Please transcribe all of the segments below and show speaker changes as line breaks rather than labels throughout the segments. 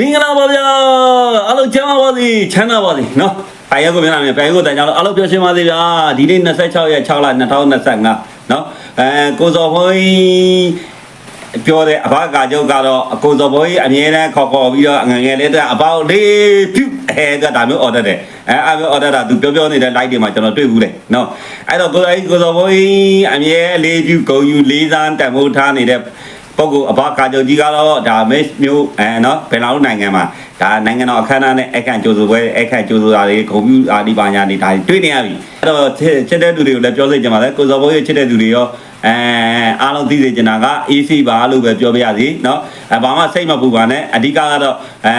မင်္ဂလာပါဗျာအားလုံးချမ်းသာပါစေချမ်းသာပါစေနော်ပိုင်ရက်ကိုမျက်နှာမြင်ပိုင်ရက်ကိုတန်ကြလို့အားလုံးပြောရှင်းပါစေဗျာဒီနေ့26ရက်6လ2025နော်အဲကိုစော်ဘွေးပြောတဲ့အဘကာကျုပ်ကတော့အကိုစော်ဘွေးအမြဲတမ်းခေါ်ခေါ်ပြီးတော့ငငယ်လေးတဲ့အပေါက်လေးဖြူအဲကဒါမျိုး order တယ်အဲအမျိုး order တာသူပြောပြောနေတဲ့ light တွေမှာကျွန်တော်တွေ့ဘူးတယ်နော်အဲ့တော့ကိုအဲ့ကိုစော်ဘွေးအမြဲလေးဖြူဂုံယူလေးစားတန်ဖိုးထားနေတဲ့ ပုဂ္ဂိုလ်အဘကာချုပ်ကြီးကတော့ဒါမစ်မျိုးအဲနော်ဘယ်လောက်နိုင်ငံမှာဒါနိုင်ငံတော်အခမ်းအနားနဲ့အခန့်ကြိုးဆိုပွဲအခန့်ကြိုးဆိုတာတွေဂုဏ်ပြုအာဒီပါညာတွေဒါတွေတွေ့နေရပြီအဲ့တော့ချစ်တဲ့သူတွေကိုလည်းပြောစေချင်ပါတယ်ကိုစော်ဘိုးရဲ့ချစ်တဲ့သူတွေရောအဲအားလုံးသိစေချင်တာက AC ပါလို့ပဲပြောပြရစီနော်အဲဘာမှစိတ်မပူပါနဲ့အဓိကကတော့အဲ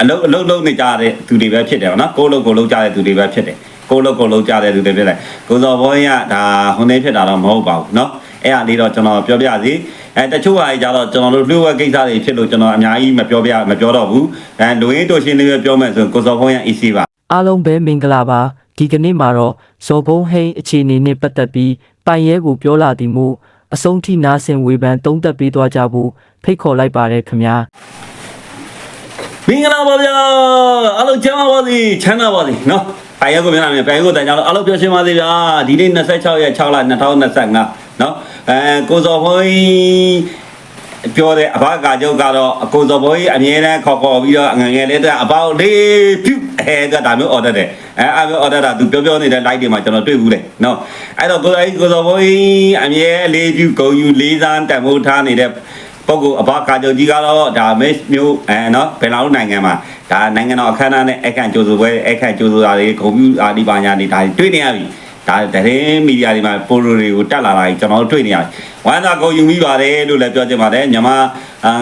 အလုံးအလုံးလုံးနေကြတဲ့သူတွေပဲဖြစ်တယ်ဗောနော်ကိုလုံးကိုလုံးကြတဲ့သူတွေပဲဖြစ်တယ်ကိုလုံးကိုလုံးကြတဲ့သူတွေဖြစ်တယ်ကိုစော်ဘိုးရဒါဟိုနေဖြစ်တာတော့မဟုတ်ပါဘူးနော် အဲ့အားလေးတော့ကျွန်တော်ပြောပြစီအဲတချို့ဟာကြီးကြတော့ကျွန်တော်တို့လှုပ်ဝက်ကိစ္စတွေဖြစ်လို့ကျွန်တော်အများကြီးမပြောပြမပြောတော့ဘူးအဲလူရင်းတို့ရှင်းလေးပဲပြောမယ်ဆိုရင်ကိုစော်ဘိုးရ AC ပါ
အားလုံးပဲမင်္ဂလာပါဒီကနေ့မှာတော့ဇော်ဘုံဟိန်းအခြေအနေနဲ့ပတ်သက်ပြီးပိုင်ရဲကိုပြောလာသည်မို့အဆုံးထိနားဆင်ဝေဖန်သုံးသပ်ပေးသွားကြဖို့ဖိတ်ခေါ်လိုက်ပါတယ်ခင်ဗျာ
မင်္ဂလာပါဗျာအားလုံးချမ်းသာပါစေချမ်းသာပါစေနော်ပိုင်ရက်ကိုမျက်နှာမြင်ပိုင်ရက်ကိုတန်ကြလို့အားလုံးပြောရှင်းပါစေဗျာဒီနေ့26ရက်6လ2025နော် အဲကိုစော်ဘိုးပြောတဲ့အဘကာကျုပ်ကတော့အကိုစော်ဘိုးအမြဲတမ်းခေါ်ခေါ်ပြီးတော့ငငယ်လေးတဲ့အပေါက်လေးဖြူအဲကဒါမျိုး order တယ်အဲအမျိုး order တာသူပြောပြောနေတဲ့ light တွေမှာကျွန်တော်တွေ့ဘူးတယ်နော်အဲ့တော့ကိုအဲ့ကိုစော်ဘိုးအမြဲလေးဖြူဂုံယူလေးစားတန်ဖိုးထားနေတဲ့ပုဂ္ဂိုလ်အဘကာချုပ်ကြီးကတော့ဒါမစ်မျိုးအဲနော်ဘယ်လောက်နိုင်ငံမှာဒါနိုင်ငံတော်အခမ်းအနားနဲ့အခန့်ကြိုးဆိုပွဲအခန့်ကြိုးဆိုတာတွေဂုဏ်ပြုအာဒီပါညာတွေဒါတွေတွေ့နေရပြီ ဒါတရင်မီဒီယာတွေမှာပိုလိုတွေကိုတက်လာတာကြီးကျွန်တော်တို့တွေ့နေရတယ်ဝမ်းသာဂုဏ်ယူမိပါတယ်လို့လည်းပြောချင်ပါတယ်မြန်မာ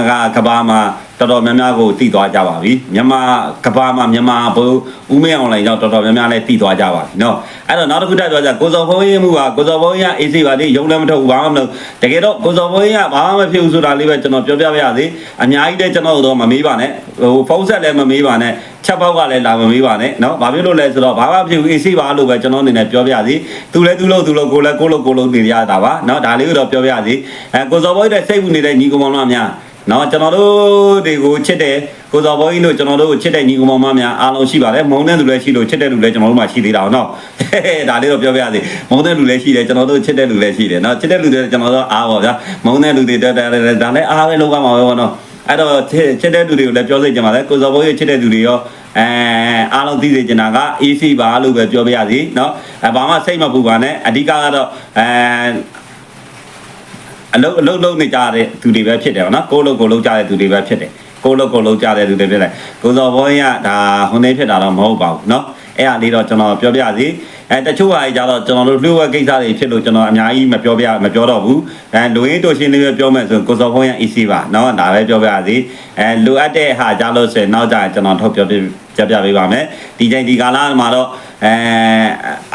ကကဘာမှာ တော်တော်များများကိုတည်သွားကြပါပြီမြန်မာကဘာမှာမြန်မာဘုဦးမင်းအောင်လိုင်းကြောင့်တော်တော်များများလည်းတည်သွားကြပါပြီเนาะအဲ့တော့နောက်တစ်ခုတက်ပြောကြကိုစော်ဖုံးရေးမှုကကိုစော်ဖုံးရေးအေးစီပါလေရုံလည်းမထုတ်ဘူးဘာမှမလုပ်တကယ်တော့ကိုစော်ဖုံးရေးကဘာမှမဖြစ်ဘူးဆိုတာလေးပဲကျွန်တော်ပြောပြပါရစေအများကြီးလည်းကျွန်တော်တို့မမေးပါနဲ့ဟိုဖုန်းဆက်လည်းမမေးပါနဲ့ချက်ပေါက်ကလည်းလာမမေးပါနဲ့เนาะဘာဖြစ်လို့လဲဆိုတော့ဘာမှမဖြစ်ဘူးအေးစီပါလို့ပဲကျွန်တော်အနေနဲ့ပြောပြရစီသူလည်းသူလို့သူလို့ကိုလည်းကိုလို့ကိုလို့နေရတာပါเนาะဒါလေးကိုတော့ပြောပြရစီအဲကိုစော်ဖုံးရေးတဲ့စိတ်ဝင်နေတဲ့ညီကောင်မောင်တို့များ နော်ကျွန်တော်တို့တွေကိုချစ်တယ်ကိုစော်ဘိုးကြီးတို့ကျွန်တော်တို့ကိုချစ်တဲ့ညီကောင်မများအားလုံးရှိပါတယ်မုံတဲ့လူလည်းရှိလို့ချစ်တဲ့လူလည်းကျွန်တော်တို့မှရှိသေးတာအောင်နော်ဒါလေးတော့ပြောပြရစီမုံတဲ့လူလည်းရှိတယ်ကျွန်တော်တို့ချစ်တဲ့လူလည်းရှိတယ်နော်ချစ်တဲ့လူတွေကျွန်တော်တို့အားပါဗျာမုံတဲ့လူတွေတက်တယ်ဒါလည်းအားပဲလောက်ပါမှာပဲပေါ့နော်အဲ့တော့ချစ်တဲ့လူတွေကိုလည်းပြောစေချင်ပါတယ်ကိုစော်ဘိုးကြီးချစ်တဲ့လူတွေရောအဲအားလုံးသိစေချင်တာက AC ပါလို့ပဲပြောပြရစီเนาะအဲဘာမှစိတ်မပူပါနဲ့အဓိကကတော့အဲ အလုံးအလုံးလုံးနေကြတဲ့သူတွေပဲဖြစ်တယ်ဗောနော်ကိုလုံးကိုလုံးကြတဲ့သူတွေပဲဖြစ်တယ်ကိုလုံးကိုလုံးကြတဲ့သူတွေဖြစ်တယ်ကိုစော်ဘောရဒါဟိုနေဖြစ်တာတော့မဟုတ်ပါဘူးเนาะအဲ့အားလေးတော့ကျွန်တော်ပြောပြစီအဲတချို့ဟာကြီးကြတော့ကျွန်တော်တို့လှုပ်ဝက်ကိစ္စတွေဖြစ်လို့ကျွန်တော်အများကြီးမပြောပြမပြောတော့ဘူးအဲလူရင်းတို့ရှင်းလေးပဲပြောမယ်ဆိုရင်ကိုစော်ဘောရ AC ပါเนาะဒါပဲပြောပြစီအဲလိုအပ်တဲ့ဟာကြလို့ဆိုရင်နောက်ကြရင်ကျွန်တော်ထုတ်ပြောပြပြပြပေးပါမယ်ဒီချိန်ဒီကာလမှာတော့ အဲ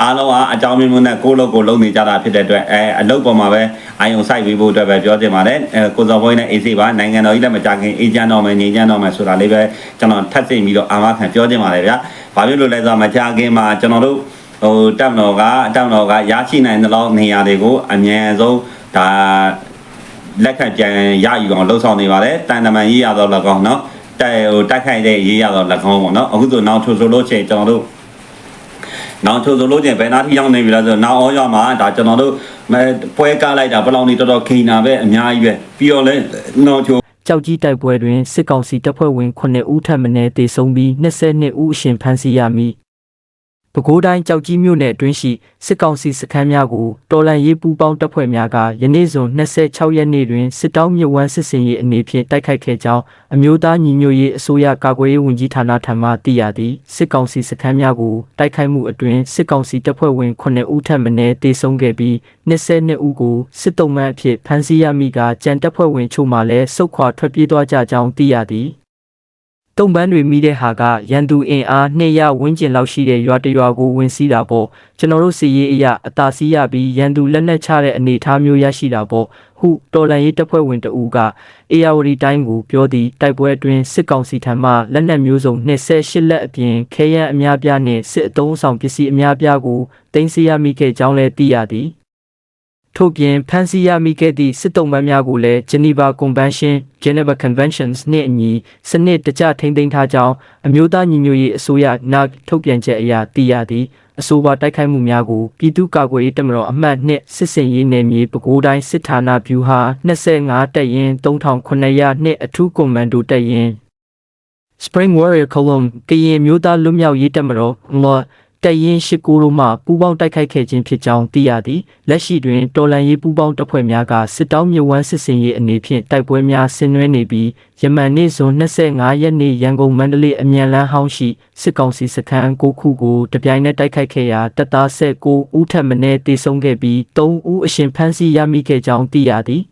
အားလုံးအားအကြောင်းမျိုးမျိုးနဲ့ကိုလုံးကိုလုံးနေကြတာဖြစ်တဲ့အတွက်အဲအလုပ်ပေါ်မှာပဲအာယုံစိုက်ပေးဖို့အတွက်ပဲပြောတင်ပါတယ်အဲကိုစော်ဘွေးနဲ့အေးစေးပါနိုင်ငံတော်ကြီးလည်းမကြခင်အေးချမ်းတော့မယ်ငြိမ်းချမ်းတော့မယ်ဆိုတာလေးပဲကျွန်တော်ထပ်သိပြီးတော့အာမခံပြောတင်ပါတယ်ဗျာဘာဖြစ်လို့လဲဆိုတော့မကြခင်မှာကျွန်တော်တို့ဟိုတပ်မတော်ကတပ်မတော်ကရရှိနိုင်တဲ့လောက်နေရာတွေကိုအမြန်ဆုံးဒါလက်ခံပြန်ရယူအောင်လှုပ်ဆောင်နေပါတယ်တန်တမန်ရေးရတော့လည်းကောင်းเนาะတိုက်ဟိုတိုက်ခိုက်တဲ့ရေးရတော့လည်းကောင်းပေါ့เนาะအခုဆိုနောက်ထိုးဆိုလို့ချင်းကျွန်တော်တို့ နောက်ထိုးဆိုလို့ချင်းဘယ်နာထိရောက်နေပြီလဲဆိုနောက်အောရမှာဒါကျွန်တော်တို့ပွဲကားလိုက်တာဘယ်လောက်နေတော်တော်ခိန်တာပဲအများကြီးပဲပြီးတော့လဲနောက်ချို
ကြောက်ကြီးတိုက်ပွဲတွင်စစ်ကောင်စီတပ်ဖွဲ့ဝင်9ဦးထပ်မံတေဆုံးပြီး22ဦးအရှင်ဖမ်းဆီးရမည် ပဲခူးတိုင်းကြောက်ကြီးမြို့နယ်အတွင်းရှိစစ်ကောင်စီစခန်းများကိုတော်လန်ရေးပူးပေါင်းတပ်ဖွဲ့များကယနေ့ဇွန်26ရက်နေ့တွင်စစ်တောင်းမြစ်ဝမ်းစစ်စင်ရေးအနေဖြင့်တိုက်ခိုက်ခဲ့ကြောင်းအမျိုးသားညီညွတ်ရေးအစိုးရကာကွယ်ရေးဝန်ကြီးဌာနထံမှသိရသည်စစ်ကောင်စီစခန်းများကိုတိုက်ခိုက်မှုအတွင်စစ်ကောင်စီတပ်ဖွဲ့ဝင်9ဦးထပ်မံတေဆုံးခဲ့ပြီး22ဦးကိုစစ်တုံးမှန်အဖြစ်ဖမ်းဆီးရမိကကြံတပ်ဖွဲ့ဝင်ချို့မှလည်းစုခွာထွက်ပြေးသွားကြကြောင်းသိရသည် တုံပန်းတွေမိတဲ့ဟာကရန်သူအင်အား200ဝန်းကျင်လောက်ရှိတဲ့ရွာတစ်ရွာကိုဝင်စီးတာပေါ့ကျွန်တော်တို့စီရေးအရာအသာစီးရပြီးရန်သူလက်နက်ချတဲ့အနေအထားမျိုးရရှိတာပေါ့ဟုတော်လန်ရေးတပ်ဖွဲ့ဝင်တအူကအေယာဝတီတိုင်းကိုပြောသည့်တိုက်ပွဲအတွင်းစစ်ကောင်စီထံမှလက်နက်မျိုးစုံ28လက်အပြင်ခဲယမ်းအများပြားနှင့်စစ်အုံဆောင်ပစ္စည်းအများပြားကိုတင်စီရမိခဲ့ကြောင်းလည်းသိရသည် ထို့ပြင်ဖမ်းဆီးရမိခဲ့သည့်စစ်တုံးပန်းများကိုလည်း Geneva Convention Geneva Conventions နှင့်အညီစနစ်တကျထိန်းသိမ်းထားကြောင်းအမျိုးသားညီညွတ်ရေးအစိုးရနောက်ထုတ်ပြန်ချက်အရသိရသည်အဆိုပါတိုက်ခိုက်မှုများကိုပြည်သူ့ကာကွယ်ရေးတပ်မတော်အမှတ်2စစ်စင်ရေးနယ်မြေပဲခူးတိုင်းစစ်ဌာနဗျူဟာ25တပ်ရင်း3900နှင့်အထူးကွန်မန်ဒိုတပ်ရင်း Spring Warrior Column ကရင်မျိုးသားလွတ်မြောက်ရေးတပ်မတော်လော တရင်ရှိကိုတို့မှပူးပေါင်းတိုက်ခိုက်ခဲ့ခြင်းဖြစ်ကြောင်းသိရသည်လက်ရှိတွင်တော်လန်ရေးပူးပေါင်းတပ်ဖွဲ့များကစစ်တောင်းမြဝန်းစစ်စင်ရေးအနေဖြင့်တိုက်ပွဲများဆင်နွှဲနေပြီးယမန်နေ့ဇွန်25ရက်နေ့ရန်ကုန်မန္တလေးအမြန်လန်းဟောင်းရှိစစ်ကောင်စီစခန်း9ခုကိုတပြိုင်နက်တိုက်ခိုက်ခဲ့ရာတပ်သား19ဦးထပ်မံတေဆုံးခဲ့ပြီး3ဦးအရှင်ဖမ်းဆီးရမိခဲ့ကြောင်းသိရသည်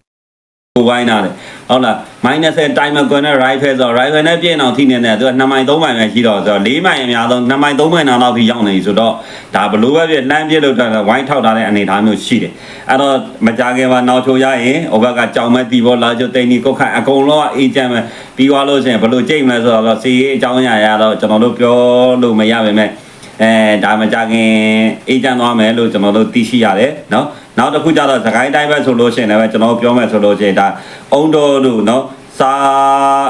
ကိုဝိုင်းနာတယ်ဟုတ်လား minus တိုင်းမကွန်နဲ့ rifle ဆို rifle နဲ့ပြည့်အောင်ထိနေတဲ့သူက2မိုင်3မိုင်ပဲရှိတော့ဆိုတော့4မိုင်အများဆုံး2မိုင်3မိုင်နောက်ထိရောက်နေပြီဆိုတော့ဒါဘလို့ပဲပြလှမ်းပြည့်လို့တော့ဝိုင်းထောက်ထားတဲ့အနေအထားမျိုးရှိတယ်အဲ့တော့မကြခင်မှာနောက်ချိုရရင်ဟိုဘက်ကကြောင်မဲ့တီဘောလာချိုတိန်နီကုတ်ခိုင်အကုန်လုံးကအေဂျင့်ပဲပြီးသွားလို့ရှိရင်ဘလို့ကြိတ်မလဲဆိုတော့စီရေးအကြောင်းအရာရတော့ကျွန်တော်တို့ပြောလို့မရပါနဲ့အဲဒါမကြခင်အေဂျင့်သွားမယ်လို့ကျွန်တော်တို့သိရှိရတယ်เนาะ နောက်တစ်ခုကြတော့သခိုင်းတိုင်းပဲဆိုလို့ရှိရင်လည်းကျွန်တော်ပြောမယ်ဆိုလို့ရှိရင်ဒါအုံတော်တို့နော်စား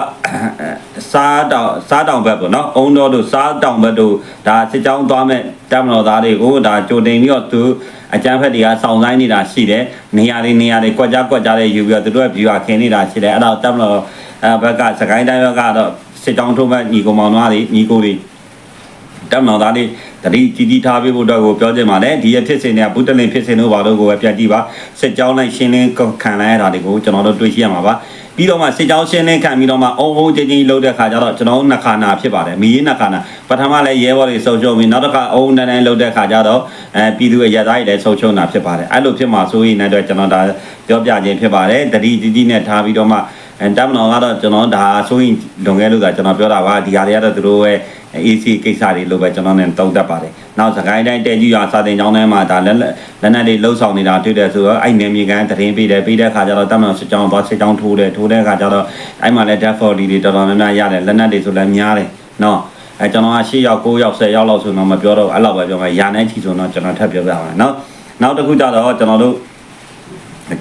စားတောင်စားတောင်ဘက်ပေါ့နော်အုံတော်တို့စားတောင်ဘက်တို့ဒါစစ်ကြောင်းသွားမဲ့တပ်မတော်သားတွေကိုဒါကြိုတင်ပြီးတော့သူအကြမ်းဖက်တွေကစောင့်ဆိုင်နေတာရှိတယ်နေရာတွေနေရာတွေကွက်ကြားကွက်ကြားတွေယူပြီးတော့သူတို့ရဲ့ viewer ခင်နေတာရှိတယ်အဲ့တော့တပ်မတော်ဘက်ကစကိုင်းတိုင်းဘက်ကတော့စစ်တောင်းထုတ်မဲ့ညီကောင်မောင်သားတွေညီကိုတွေတပ်မတော်သားတွေ တတိကြီးကြီးထားပေးဖို့တော့ကိုပြောချင်ပါတယ်ဒီရဖြစ်စဉ်တွေကဘုတလင်ဖြစ်စဉ်တို့ဘာလို့ကိုပဲပြန်ကြည့်ပါစစ်ကြောင်းလိုက်ရှင်းလင်းခံလိုက်ရတာတွေကိုကျွန်တော်တို့တွေ့ရှိရမှာပါပြီးတော့မှစစ်ကြောင်းရှင်းလင်းခံပြီးတော့မှအုံအုံချင်းချင်းလှုပ်တဲ့ခါကျတော့ကျွန်တော်တို့နှစ်ခါနာဖြစ်ပါတယ်မီးရင်နှစ်ခါနာပထမလည်းရဲဘော်တွေဆုံရှုံပြီးနောက်တစ်ခါအုံတန်းတန်းလှုပ်တဲ့ခါကျတော့အဲပြည်သူရဲ့ရသားတွေလည်းဆုံရှုံတာဖြစ်ပါတယ်အဲ့လိုဖြစ်မှာဆိုရင်လည်းကျွန်တော်ဒါပြောပြခြင်းဖြစ်ပါတယ်တတိကြီးကြီးနဲ့ထားပြီးတော့မှ အဲတမန်တော်ကတော့ကျွန်တော်ဒါဆိုရင်လွန်ခဲ့လို့ကကျွန်တော်ပြောတာပါဒီဟာတွေကတော့သူတို့ရဲ့ AC ကိစ္စတွေလို့ပဲကျွန်တော်နဲ့တုံးတတ်ပါတယ်။နောက်စကိုင်းတိုင်းတဲကြီးရွာစာတင်ကျောင်းထဲမှာဒါလက်လက်လက်နက်တွေလှုပ်ဆောင်နေတာတွေ့တယ်ဆိုတော့အဲ့နေမြေကန်တရင်ပေးတယ်ပေးတဲ့ခါကျတော့တမန်တော်စစ်ကြောင်းသွားစစ်ကြောင်းထိုးတယ်ထိုးတဲ့ခါကျတော့အဲ့မှာလည်း death body တွေတော်တော်များများရတယ်လက်နက်တွေဆိုလည်းများတယ်နော်အဲကျွန်တော်က10ယောက်9ယောက်10ယောက်လောက်ဆိုတော့မပြောတော့အဲ့လောက်ပဲပြောမှာရာနဲ့ချီဆိုတော့ကျွန်တော်ထပ်ပြောပြပါမယ်နော်နောက်တစ်ခုကျတော့ကျွန်တော်တို့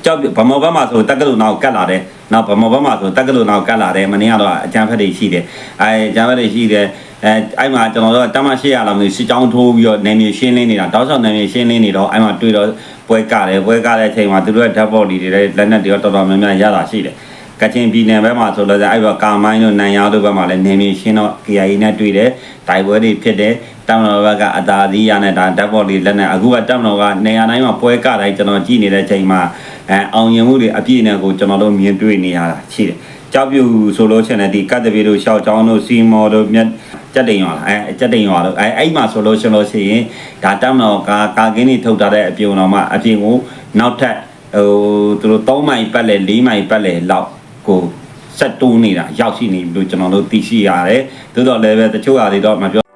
ကြောက်ဗမောဘက်မှာဆိုတက်ကလို့နောက်ကတ်လာတယ်။နောက်ဗမောဘက်မှာဆိုတက်ကလို့နောက်ကတ်လာတယ်။မနေ့ကတော့အကြမ်းဖက်တွေရှိတယ်။အဲအကြမ်းဖက်တွေရှိတယ်။အဲအဲ့မှာကျွန်တော်တို့တမန်800လောက်မျိုးစစ်ကြောင်းထိုးပြီးတော့နေမြေရှင်းလင်းနေတာတောက်လျှောက်နေမြေရှင်းလင်းနေတော့အဲ့မှာတွေ့တော့ပွဲကတယ်ပွဲကတဲ့အချိန်မှာသူတို့ရဲ့ double body တွေလက်နက်တွေတော့တော်တော်များများရတာရှိတယ်။ကချင်ပြည်နယ်ဘက်မှာဆိုတော့အဲ့ဘက်ကာမိုင်းတို့နန်ရောတို့ဘက်မှာလည်းနေမြေရှင်းတော့ KIA နဲ့တွေ့တယ်။တိုင်ပွဲတွေဖြစ်တယ်။ တမန်တော်ဘက်ကအသာသီးရနဲ့ဒါ double body လက်နက်အခုကတမန်တော်ကနေရာတိုင်းမှာပွဲကတိုင်းကျွန်တော်ကြည့်နေတဲ့ချိန်မှာအဲအောင်ရင်မှုတွေအပြည့်နဲ့ကိုကျွန်တော်တို့မြင်တွေ့နေရတာရှိတယ်။ကြောက်ပြူဆိုလို့ရှိရင်ဒီကတ်တပီတို့ရှောက်ချောင်းတို့စီမော်တို့မြက်ကြက်တိန်ရွာလားအဲကြက်တိန်ရွာတို့အဲအဲ့မှာဆိုလို့ရှိလို့ရှိရင်ဒါတမန်တော်ကကာကင်းတွေထုတ်ထားတဲ့အပြုံတော်မှာအပြင်ကိုနောက်ထပ်ဟိုသူတို့3မိုင်ပတ်လေ4မိုင်ပတ်လေလောက်ကိုဆက်တိုးနေတာရောက်ရှိနေပြီလို့ကျွန်တော်တို့သိရှိရတယ်။သို့တော်လည်းပဲတချို့အရာတွေတော့မပြော